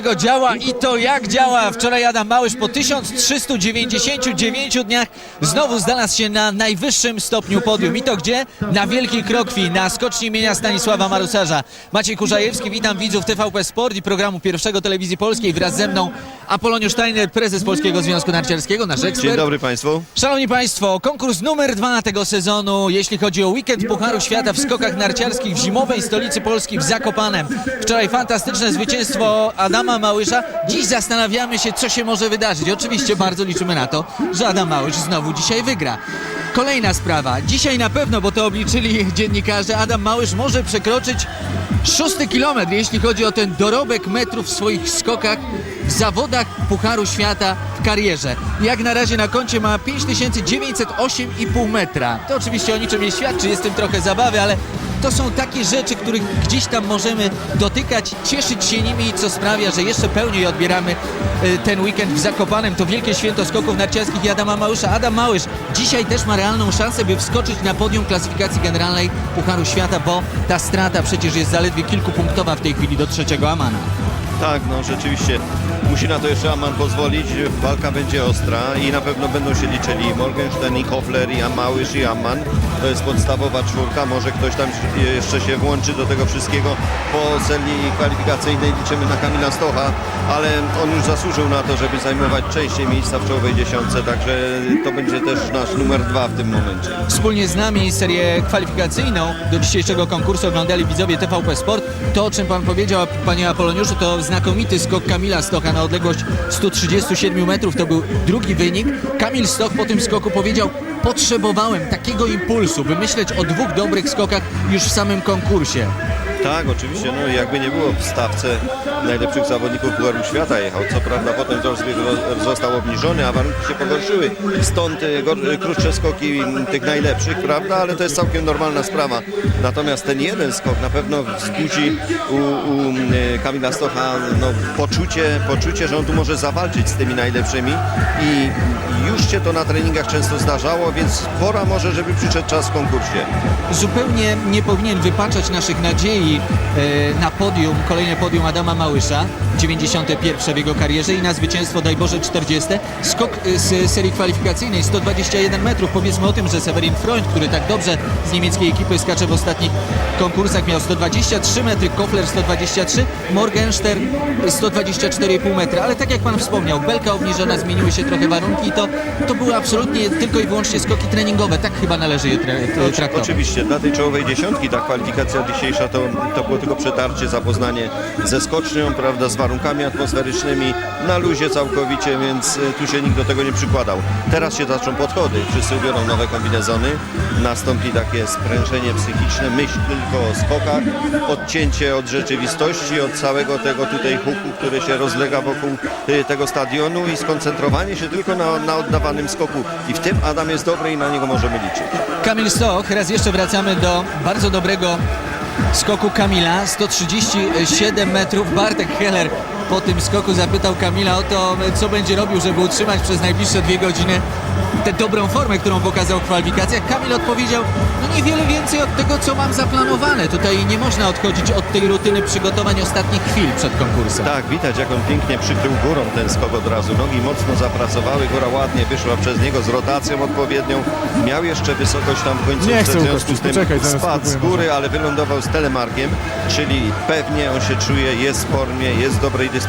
Fantastycznego działa i to jak działa. Wczoraj Adam Małysz po 1399 dniach znowu znalazł się na najwyższym stopniu podium. I to gdzie? Na Wielkiej Krokwi, na skoczni imienia Stanisława Marusarza. Maciej Kurzajewski, witam widzów TVP Sport i programu Pierwszego Telewizji Polskiej. Wraz ze mną Apoloniusz Steiner, prezes Polskiego Związku Narciarskiego, nasz ekspert. Dzień dobry Państwu. Szanowni Państwo, konkurs numer dwa tego sezonu, jeśli chodzi o weekend Pucharu Świata w skokach narciarskich w zimowej stolicy Polski w Zakopanem. Wczoraj fantastyczne zwycięstwo Adama Małysza. Dziś zastanawiamy się, co się może wydarzyć. Oczywiście bardzo liczymy na to, że Adam Małysz znowu dzisiaj wygra. Kolejna sprawa. Dzisiaj na pewno, bo to obliczyli dziennikarze, Adam Małysz może przekroczyć szósty kilometr, jeśli chodzi o ten dorobek metrów w swoich skokach w zawodach Pucharu Świata w karierze. Jak na razie na koncie ma 5908,5 metra. To oczywiście o niczym nie świadczy, jest w tym trochę zabawy, ale to są takie rzeczy, których gdzieś tam możemy dotykać, cieszyć się nimi, co sprawia, że jeszcze pełniej odbieramy y, ten weekend w Zakopanem. To wielkie święto skoków narciarskich i Adama Małysza. Adam Małysz dzisiaj też ma realną szansę, by wskoczyć na podium klasyfikacji generalnej Pucharu Świata, bo ta strata przecież jest zaledwie kilkupunktowa w tej chwili do trzeciego Amana. Tak, no rzeczywiście musi na to jeszcze Aman pozwolić. Walka będzie ostra i na pewno będą się liczyli Morgenstern i Hofler i Małysz i Amman. To jest podstawowa czwórka. Może ktoś tam jeszcze się włączy do tego wszystkiego. Po serii kwalifikacyjnej liczymy na Kamila Stocha, ale on już zasłużył na to, żeby zajmować częściej miejsca w czołowej dziesiątce, także to będzie też nasz numer dwa w tym momencie. Wspólnie z nami serię kwalifikacyjną do dzisiejszego konkursu oglądali widzowie TVP Sport. To, o czym pan powiedział, panie Apoloniuszu, to znakomity skok Kamila Stocha na odległość 137 metrów. To był drugi wynik. Kamil Stoch po tym skoku powiedział, potrzebowałem takiego impulsu, by myśleć o dwóch dobrych skokach już w samym konkursie. Tak, oczywiście, no jakby nie było w stawce najlepszych zawodników Pucharu Świata jechał. Co prawda potem ro- został obniżony, a warunki się pogorszyły. Stąd e, gor- krótsze skoki tych najlepszych, prawda? Ale to jest całkiem normalna sprawa. Natomiast ten jeden skok na pewno wzbudzi u, u e, Kamila Stocha no, poczucie, poczucie, że on tu może zawalczyć z tymi najlepszymi i już się to na treningach często zdarzało, więc pora może, żeby przyszedł czas w konkursie. Zupełnie nie powinien wypaczać naszych nadziei na podium, kolejne podium Adama Małysza, 91 w jego karierze i na zwycięstwo, daj Boże, 40. Skok e, z serii kwalifikacyjnej 121 metrów. Powiedzmy o tym, że Severin Freund, który tak dobrze z niemieckiej ekipy skacze w ostatnich konkursach, miał 123 metry, Kofler 123, Morgenstern 124,5 metra. Ale tak jak pan wspomniał, belka obniżona, zmieniły się trochę warunki i to, to były absolutnie tylko i wyłącznie skoki treningowe. Tak chyba należy je tra- traktować. Oczywiście, dla tej czołowej dziesiątki ta kwalifikacja dzisiejsza to, to było tylko przetarcie, zapoznanie ze skocznią, prawda, z warunkami atmosferycznymi, na luzie całkowicie, więc y, tu się nikt do tego nie przykładał. Teraz się zaczną podchody, wszyscy ubiorą nowe kombinezony, nastąpi takie sprężenie psychiczne, myśl tylko o skokach, odcięcie od rzeczywistości, od całego tego tutaj huku, który się rozlega wokół y, tego stadionu i skoncentrowanie się tylko na, na oddawanym skoku. I w tym Adam jest dobry i na niego możemy liczyć. Kamil Stoch, raz jeszcze wracamy do bardzo dobrego skoku Kamila, 137 metrów. Bartek Heller po tym skoku zapytał Kamila o to, co będzie robił, żeby utrzymać przez najbliższe dwie godziny tę dobrą formę, którą pokazał w kwalifikacjach. Kamil odpowiedział, no niewiele więcej od tego, co mam zaplanowane. Tutaj nie można odchodzić od tej rutyny przygotowań ostatnich chwil przed konkursem. Tak, widać jak on pięknie przykrył górą ten skok od razu. Nogi mocno zapracowały, góra ładnie wyszła przez niego z rotacją odpowiednią. Miał jeszcze wysokość tam w końcu, Nie w chcę, związku Łukasz, z tym poczekaj, spadł z góry, ale wylądował z telemarkiem, czyli pewnie on się czuje, jest w formie, jest w dobrej dyspozycji.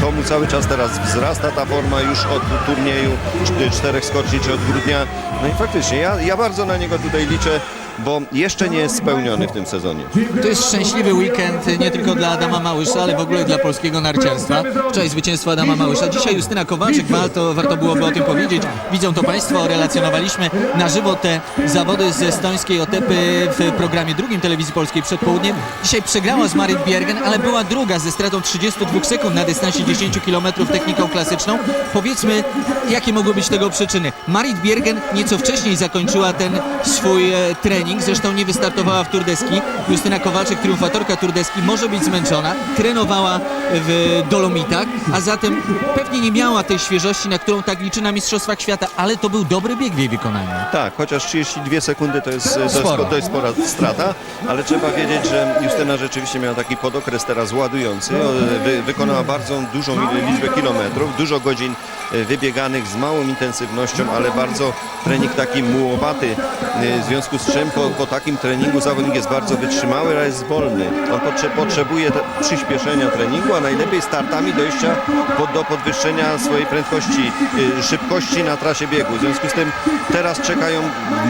To mu cały czas teraz wzrasta ta forma już od turnieju cz- czterech skoczni czy od grudnia. No i faktycznie, ja, ja bardzo na niego tutaj liczę, bo jeszcze nie jest spełniony w tym sezonie. To jest szczęśliwy weekend nie tylko dla Adama Małysza, ale w ogóle dla polskiego narciarstwa. Wczoraj zwycięstwo Adama Małysza, dzisiaj Justyna Kowalczyk, warto, warto byłoby o tym powiedzieć. Widzą to Państwo, relacjonowaliśmy na żywo te zawody z estońskiej Otepy w programie drugim Telewizji Polskiej przed południem. Dzisiaj przegrała z Marit Bjergen, ale była druga ze stratą 32 sekund na dystansie 10 km techniką klasyczną. Powiedzmy, jakie mogły być tego przyczyny. Marit Bjergen nieco wcześniej zakończyła ten swój e, trening. Trening, zresztą nie wystartowała w Turdeski. Justyna Kowalczyk, triumfatorka Turdeski, może być zmęczona, trenowała w Dolomitach, a zatem pewnie nie miała tej świeżości, na którą tak liczy na Mistrzostwach Świata, ale to był dobry bieg w jej wykonaniu. Tak, chociaż 32 sekundy to jest, to jest, Sporo. to jest spora strata, ale trzeba wiedzieć, że Justyna rzeczywiście miała taki podokres teraz ładujący. O, Wy, wykonała bardzo dużą li- liczbę kilometrów, dużo godzin wybieganych z małą intensywnością, ale bardzo trening taki mułowaty, e, w związku z czym po, po takim treningu zawodnik jest bardzo wytrzymały, ale jest wolny. On potrze, potrzebuje przyspieszenia treningu, a najlepiej startami dojścia po, do podwyższenia swojej prędkości, e, szybkości na trasie biegu. W związku z tym teraz czekają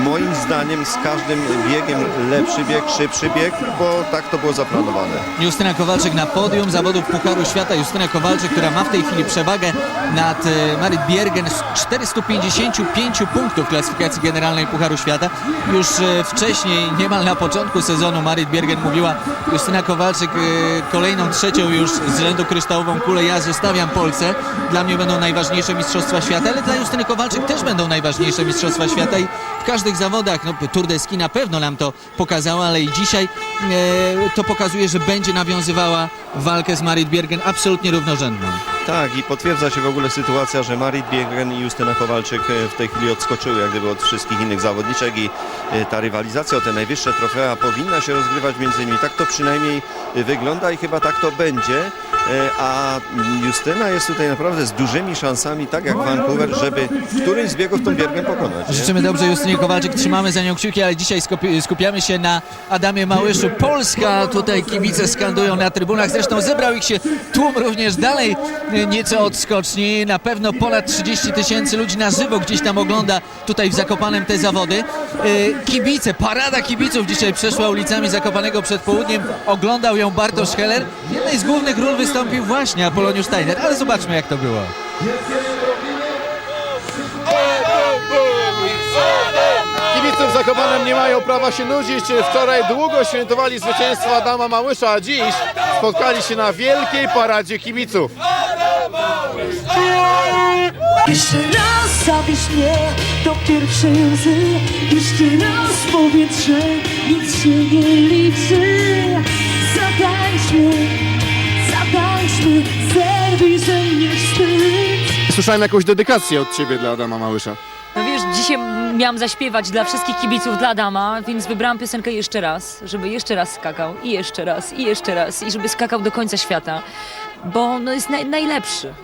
moim zdaniem z każdym biegiem lepszy bieg, szybszy bieg, bo tak to było zaplanowane. Justyna Kowalczyk na podium zawodów Pucharu Świata. Justyna Kowalczyk, która ma w tej chwili przewagę nad e, Marit Biergen z 455 punktów klasyfikacji generalnej Pucharu Świata. Już e, wcześniej, niemal na początku sezonu Marit Biergen mówiła Justyna Kowalczyk e, kolejną trzecią już z rzędu kryształową kulę. Ja zostawiam Polsce. Dla mnie będą najważniejsze Mistrzostwa Świata, ale dla Justyny Kowalczyk też będą najważniejsze Mistrzostwa Świata i w każdych zawodach, no Tour de Ski na pewno nam to pokazała, ale i dzisiaj e, to pokazuje, że będzie nawiązywała walkę z Marit Biergen absolutnie równorzędną. Tak i potwierdza się w ogóle sytuacja, że Marit Biegren i Justyna Kowalczyk e, w tej chwili odskoczyły jak gdyby od wszystkich innych zawodniczek i e, ta rywalizacja o te najwyższe trofea powinna się rozgrywać między nimi. Tak to przynajmniej e, wygląda i chyba tak to będzie. E, A Justyna jest tutaj naprawdę z dużymi szansami, tak jak Vancouver, żeby w którymś z biegów tą Biergen pokonać. Nie? Życzymy dobrze Justynie Kowalczyk, trzymamy za nią kciuki, ale dzisiaj skupi- skupiamy się na Adamie Małyszu. Polska, tutaj kibice skandują na trybunach, zresztą zebrał ich się tłum również dalej nieco od skoczni. Na pewno ponad 30 tysięcy ludzi na żywo gdzieś tam ogląda tutaj w Zakopanem te zawody. E, Kibice, parada kibiców dzisiaj przeszła ulicami Zakopanego przed południem. Oglądał ją Bartosz Heller. Jednej z głównych ról wystąpił właśnie Apoloniusz Steiner, ale zobaczmy jak to było. Kibice w Zakopanem nie mają prawa się nudzić. Wczoraj długo świętowali zwycięstwo Adama Małysza, a dziś spotkali się na wielkiej paradzie kibiców. Jeszcze raz zabierz mnie do pierwszej łzy Jeszcze raz powiedz, że nic się nie liczy Zatańczmy, wstyd Słyszałem jakąś dedykację od ciebie dla Adama Małysza. No wiesz, dzisiaj miałam zaśpiewać dla wszystkich kibiców, dla Adama, więc wybrałam piosenkę jeszcze raz, żeby jeszcze raz skakał i jeszcze raz, i jeszcze raz, i żeby skakał do końca świata, bo no jest naj, najlepszy.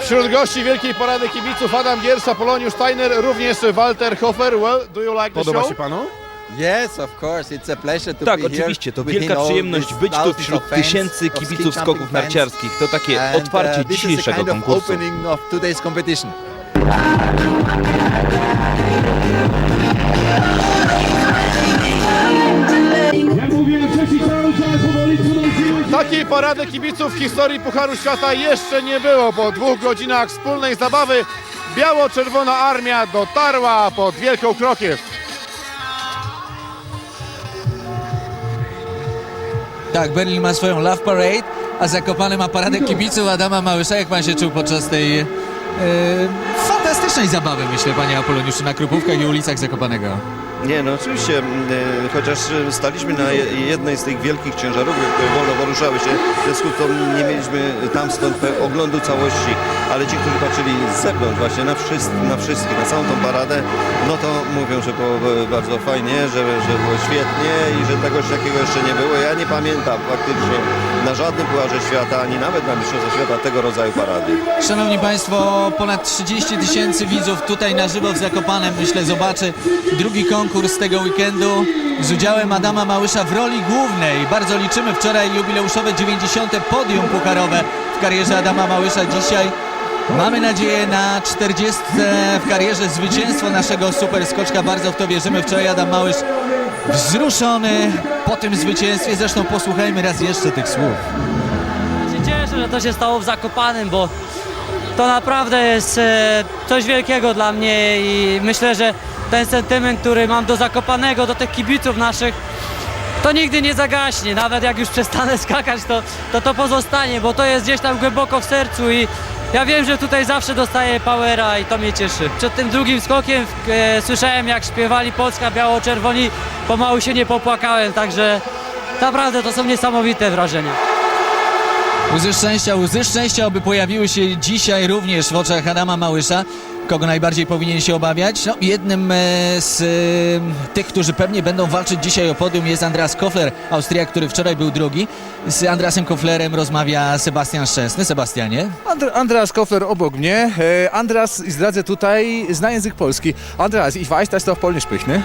Wśród gości wielkiej parady kibiców Adam Giersza, Poloniusz Steiner, również Walter Hofer. Well, do you like the Podoba show? się panu? Yes, of course. It's a pleasure to Tak, be here oczywiście, to within wielka all przyjemność these być tu thousands wśród of fans, tysięcy of ski kibiców jumping skoków fans. narciarskich. To takie And, uh, otwarcie this is the dzisiejszego kind of konkursu. opening of today's competition. Takiej parady kibiców w historii Pucharu Świata jeszcze nie było. Po dwóch godzinach wspólnej zabawy biało-czerwona armia dotarła pod Wielką Krokiew. Tak, Berlin ma swoją Love Parade, a Zakopane ma paradę kibiców Adama Małysza. Jak pan się czuł podczas tej e, fantastycznej zabawy, myślę, panie Apoloniuszu, na Krupówkach i ulicach Zakopanego? Nie, no oczywiście, mm, e, chociaż e, staliśmy na je- jednej z tych wielkich ciężarówek, które wolno poruszały się, w związku z tym nie mieliśmy tam stąd oglądu całości, ale ci, którzy patrzyli z zewnątrz właśnie na, wszyscy, na wszystkich, na całą tą paradę, no to mówią, że było e, bardzo fajnie, że, że było świetnie i że tegoś takiego jeszcze nie było. Ja nie pamiętam faktycznie na żadnym Pucharze Świata, ani nawet na Mistrzostwach Świata tego rodzaju parady. Szanowni Państwo, ponad 30 tysięcy widzów tutaj na żywo w Zakopanem, myślę, zobaczy drugi konkurs tego weekendu z udziałem Adama Małysza w roli głównej. Bardzo liczymy wczoraj jubileuszowe 90. podium pucharowe w karierze Adama Małysza. Dzisiaj mamy nadzieję na 40 w karierze zwycięstwo naszego super skoczka. Bardzo w to wierzymy. Wczoraj Adam Małysz wzruszony po tym zwycięstwie. Zresztą posłuchajmy raz jeszcze tych słów. się cieszę, że to się stało w Zakopanem, bo to naprawdę jest e, coś wielkiego dla mnie i myślę, że ten sentyment, który mam do Zakopanego, do tych kibiców naszych, to nigdy nie zagaśnie. Nawet jak już przestanę skakać, to to, to pozostanie, bo to jest gdzieś tam głęboko w sercu i ja wiem, że tutaj zawsze dostaję powera i to mnie cieszy. Przed tym drugim skokiem e, słyszałem jak śpiewali Polska biało-czerwoni, pomału się nie popłakałem, także naprawdę to są niesamowite wrażenia. Łzy szczęścia, łzy szczęścia, aby pojawiły się dzisiaj również w oczach Adama Małysza. Kogo najbardziej powinien się obawiać? No, jednym e, z e, tych, którzy pewnie będą walczyć dzisiaj o podium jest Andreas Kofler, Austriak, który wczoraj był drugi. Z Andreasem Koflerem rozmawia Sebastian Szczęsny. Sebastianie? And Andreas Kofler obok mnie. E, Andreas, zdradzę tutaj, zna język polski. Andreas, ich weiß, dass du auch Polnisch sprichst, ne?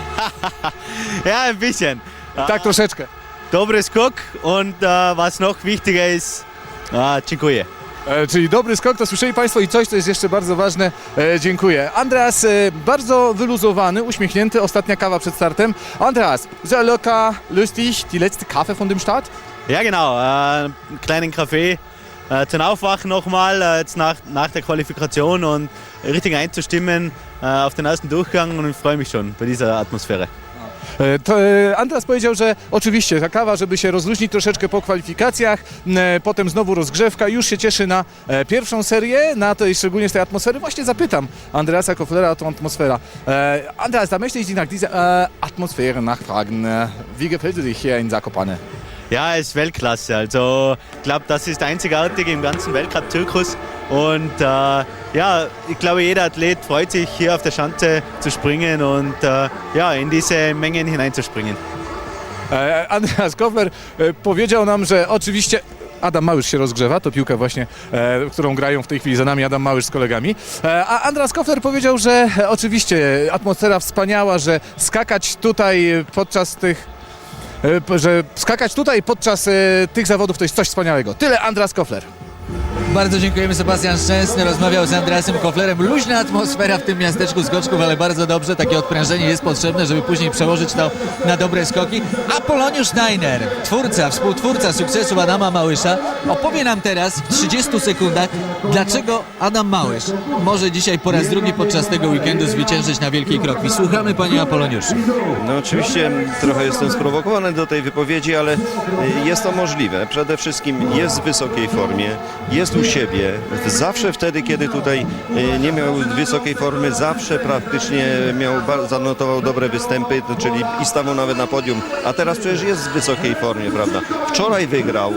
Ja, ein bisschen. Tak troszeczkę. Dobry skok und äh, was noch wichtiger ist, äh, dziękuję. E, czyli dobry skok, to słyszeli Państwo i coś, co jest jeszcze bardzo ważne. E, dziękuję. Andreas, e, bardzo wyluzowany, uśmiechnięty, ostatnia kawa przed startem. Andreas, sehr locker, lustig, die letzte Kaffee von dem Start. Ja, genau. Äh, einen kleinen Kaffee äh, zum Aufwachen nochmal, äh, jetzt nach, nach der Qualifikation und richtig einzustimmen äh, auf den ersten Durchgang und ich freue mich schon bei dieser Atmosphäre. E, To, e, Andreas powiedział, że oczywiście ta kawa, żeby się rozluźnić troszeczkę po kwalifikacjach, e, potem znowu rozgrzewka, już się cieszy na pierwszą serię, na tej, szczególnie z tej atmosfery. Właśnie zapytam Andreasa Koflera o tą atmosferę. Andreas, da möchte ich dich nach dieser Atmosphäre nachfragen. Wie gefällt dir dich hier in Zakopane? Ja, es ist Weltklasse. Also ich glaube, das ist einzigartig im ganzen Weltcup-Zirkus. Und äh, ja, ich glaube, jeder Athlet freut sich, hier auf der Schanze zu springen und äh, ja, in diese Mengen hineinzuspringen. E, Andreas Kofler e, powiedział nam, że oczywiście Adam Małysz się rozgrzewa, to piłka właśnie, e, którą grają w tej chwili za nami Adam Małysz z kolegami. A Andreas Kofler powiedział, że oczywiście atmosfera wspaniała, że skakać tutaj podczas tych że skakać tutaj podczas tych zawodów to jest coś wspaniałego. Tyle Andreas Kofler. Bardzo dziękujemy. Sebastian Szczęsny rozmawiał z Andreasem Koflerem. Luźna atmosfera w tym miasteczku skoczków, ale bardzo dobrze. Takie odprężenie jest potrzebne, żeby później przełożyć to na dobre skoki. A Poloniusz Steiner, twórca, współtwórca sukcesu Adama Małysza, opowie nam teraz w 30 sekundach, dlaczego Adam Małysz może dzisiaj po raz drugi podczas tego weekendu zwyciężyć na Wielkiej Krokwi. Słuchamy panie Apoloniuszu. No oczywiście trochę jestem sprowokowany do tej wypowiedzi, ale jest to możliwe. Przede wszystkim jest w wysokiej formie, jest u siebie. Zawsze wtedy, kiedy tutaj y, nie miał wysokiej formy, zawsze praktycznie miał, zanotował dobre występy, czyli i stawał nawet na podium. A teraz przecież jest w wysokiej formie, prawda? Wczoraj wygrał,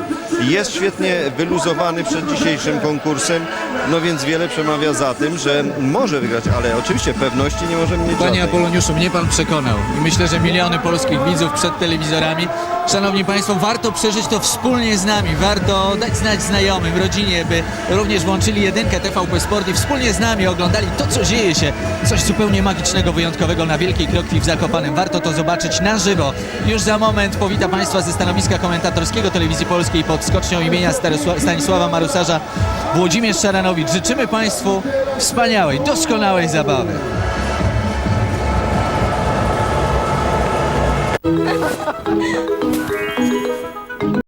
jest świetnie wyluzowany przed dzisiejszym konkursem, no więc wiele przemawia za tym, że może wygrać, ale oczywiście pewności nie możemy mieć Panie żadnej. Apoloniuszu, mnie pan przekonał i myślę, że miliony polskich widzów przed telewizorami. Szanowni Państwo, warto przeżyć to wspólnie z nami, warto dać znać znajomym, rodzinie, by również włączyli jedynkę TVP Sport i wspólnie z nami oglądali to, co dzieje się. Coś zupełnie magicznego, wyjątkowego na Wielkiej Krokwi w Zakopanem. Warto to zobaczyć na żywo. Już za moment powita Państwa ze stanowiska komentatorskiego Telewizji Polskiej pod skocznią imienia Starosła- Stanisława Marusarza Włodzimierz Szaranowicz. Życzymy Państwu wspaniałej, doskonałej zabawy.